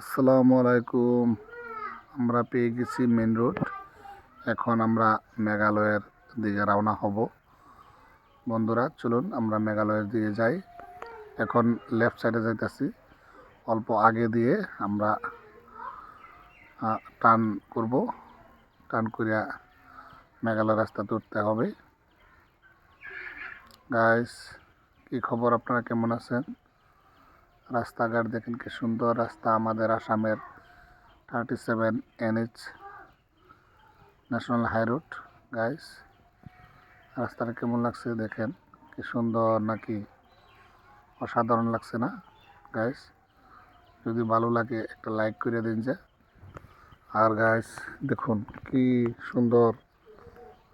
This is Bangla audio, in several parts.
আসসালামু আলাইকুম। আমরা পেয়ে গেছি মেন রোড এখন আমরা মেঘালয়ের দিকে রওনা হব। বন্ধুরা, চলুন আমরা মেঘালয়ের দিকে যাই। এখন লেফট সাইডে যাইতেছি। অল্প আগে দিয়ে আমরা টান করব। টান করিয়া মেঘালয় রাস্তাতে উঠতে হবে। গাইস কি খবর? আপনারা কেমন আছেন? রাস্তাঘাট দেখেন কি সুন্দর রাস্তা আমাদের আসামের thirty seven NH national high road guys রাস্তাটা কেমন লাগছে দেখেন? কি সুন্দর নাকি? অসাধারণ লাগছে না গাইস যদি ভালো লাগে একটা লাইক করে দিন যে। আর গাইস দেখুন কি সুন্দর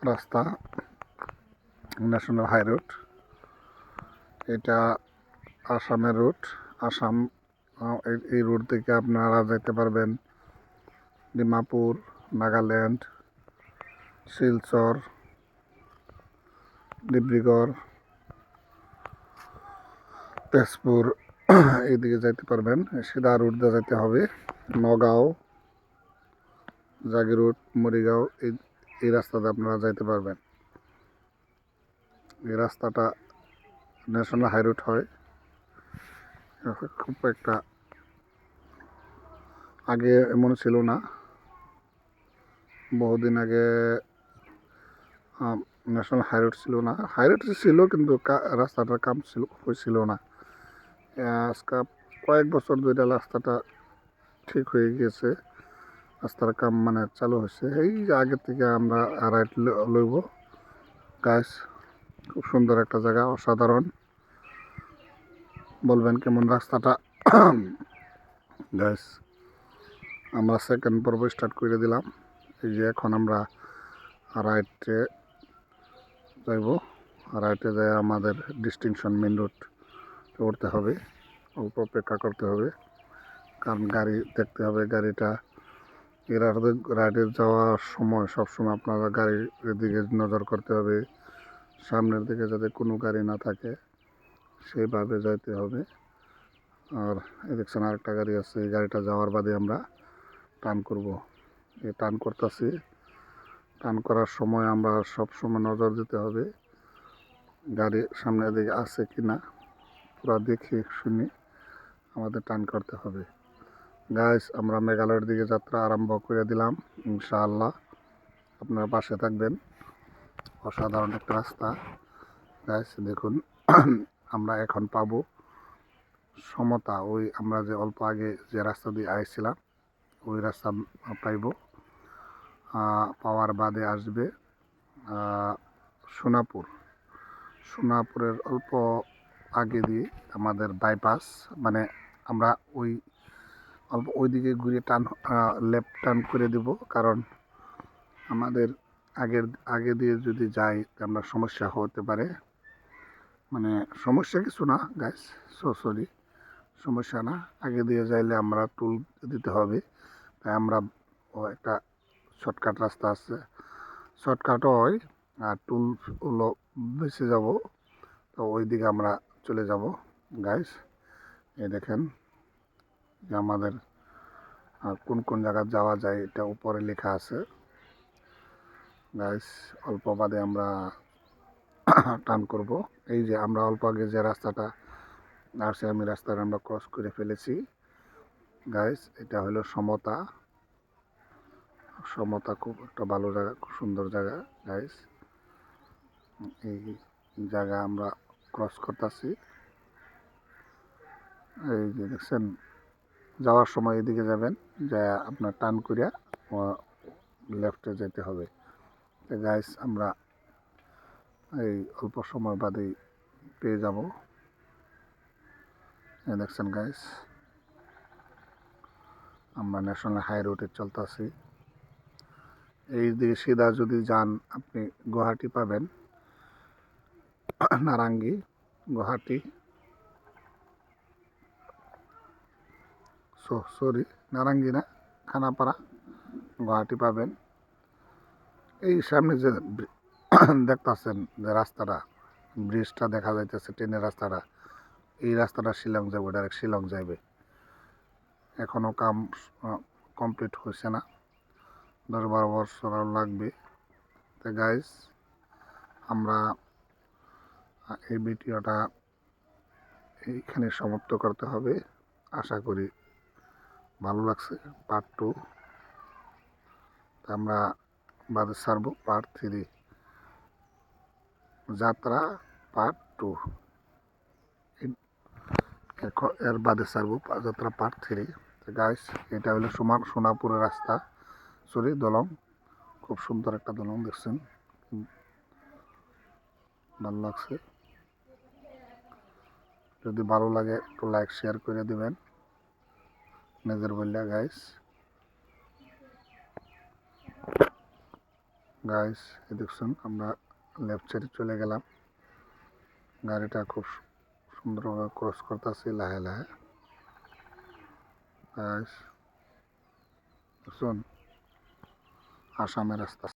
রাস্তা, ন্যাশনাল হাই রোড। এটা আসামের রুট আসাম এই- রুট থেকে আপনারা যেতে পারবেন। ডিমাপুর, নাগাল্যান্ড, শিলচর, ডিব্রুগড়, তেজপুর, এইদিকে যাইতে পারবেন। সিধা রুট দিয়ে যেতে হবে। নগাঁও জাগি জাগিরোড মরিগাঁও, এই এই রাস্তাতে আপনারা যাইতে পারবেন। এই রাস্তাটা ন্যাশনাল হাই রুট হয়। খুব একটা আগে এমন ছিল না। বহুদিন আগে ন্যাশনাল হাই রোড ছিল না। হাই রোড ছিল কিন্তু রাস্তাটার কাম ছিল হয়েছিল না। আজকে কয়েক বছর ধরে রাস্তাটা ঠিক হয়ে গিয়েছে রাস্তার কাম মানে চালু হয়েছে। এই আগে থেকে আমরা রাইট লইব। গাছ খুব সুন্দর একটা জায়গা, অসাধারণ। বলবেন কেমন রাস্তাটা? গাইস আমরা সেকেন্ড পর্ব স্টার্ট করে দিলাম। এই যে এখন আমরা রাইটে যাইব। রাইটে যাই আমাদের ডিস্টিংশন মেন রোড উঠতে হবে, অল্প অপেক্ষা করতে হবে। কারণ গাড়ি দেখতে হবে, গাড়িটা এর রাইডে যাওয়ার সময় সবসময় আপনারা গাড়ির দিকে নজর করতে হবে। সামনের দিকে যাতে কোনো গাড়ি না থাকে। সেইভাবে যাইতে হবে। আর দেখছেন আরেকটা গাড়ি আছে, এই গাড়িটা যাওয়ার বাদে আমরা টান করব। এই টান করতেছি। টান করার সময় আমরা সব সময় নজর দিতে হবে, গাড়ি সামনে দিকে আছে কি না পুরো দেখে শুনে আমাদের টান করতে হবে। গাইস আমরা মেঘালয়ের দিকে যাত্রা আরম্ভ করে দিলাম, ইনশাআল্লাহ। আপনারা পাশে থাকবেন। অসাধারণ একটা রাস্তা। গাইস দেখুন আমরা এখন পাবো। সমতা, ওই আমরা যে অল্প আগে যে রাস্তা দিয়ে আসছিলাম ওই রাস্তা পাইব। পাওয়ার বাদে আসবে সোনাপুর। সোনাপুরের অল্প আগে দিয়ে আমাদের বাইপাস মানে আমরা ওই, অল্প ওইদিকে ঘুরে টান লেফট টার্ন করে দেব, কারণ আমাদের আগের, আগে দিয়ে যদি যাই, আমরা সমস্যা হতে পারে। মানে সমস্যা কিছু না গাইস সো সরি সমস্যা না, আগে দিয়ে যাইলে আমরা টুল দিতে হবে। তাই আমরা একটা শর্টকাট রাস্তা আছে। শর্টকাটও হয় আর টুল বেঁচে যাব, তো ওই দিকে আমরা চলে যাব গাইস এই দেখেন, যে আমাদের কোন কোন জায়গা যাওয়া যায়, এটা উপরে লেখা আছে। গাইস অল্প বাদে আমরা টান করব। এই যে আমরা অল্প আগে যে রাস্তাটা আসছে, আমি রাস্তাটা আমরা ক্রস করে ফেলেছি। গাইস এটা হলো সমতা। সমতা খুব একটা ভালো জায়গা, খুব সুন্দর জায়গা গাইস এই জায়গা আমরা ক্রস করতেছি। এই যে দেখছেন, যাওয়ার সময় এদিকে যাবেন যা আপনার টান করিয়া লেফটে যেতে হবে। গাইস আমরা এই অল্প সময় বাদেই পেয়ে যাব। দেখছেন গাইস আমরা ন্যাশনাল হাই রোডে চলতেছি এই দিকে সিধা যদি যান, আপনি গুয়াহাটি পাবেন। নারাঙ্গি, গুয়াহাটি। সো সরি নারাঙ্গি না, খানাপাড়া, গুয়াহাটি পাবেন। এই সামনে যে দেখতাছেন যে রাস্তাটা, ব্রিজটা দেখা যাইতেছে ট্রেনের রাস্তাটা। এই রাস্তাটা শিলং যাবে ডাইরেক্ট শিলং যাবে এখনও কাম কমপ্লিট হয়েছে না। দশ বারো বছর লাগবে। তো গাইস আমরা এই ভিডিওটা এইখানে সমাপ্ত করতে হবে। আশা করি ভালো লাগছে পার্ট টু তা আমরা বাদে সারবো পার্ট থ্রি যাত্রা পার্ট টু এর বাদে সারবো যাত্রা পার্ট থ্রি গাইস এটা হলো সুমান সোনাপুরের রাস্তা। সরি দলং। খুব সুন্দর একটা দলং দেখছেন। ভালো লাগছে। যদি ভালো লাগে, একটু লাইক শেয়ার করে দিবেন। নিজের বললে গাইস গাইস দেখছেন, আমরা লেফট সাইডে চলে গেলাম। গাড়িটা খুব সুন্দরভাবে ক্রস করতেছি লাহে লাহে। শুন আসামের রাস্তা।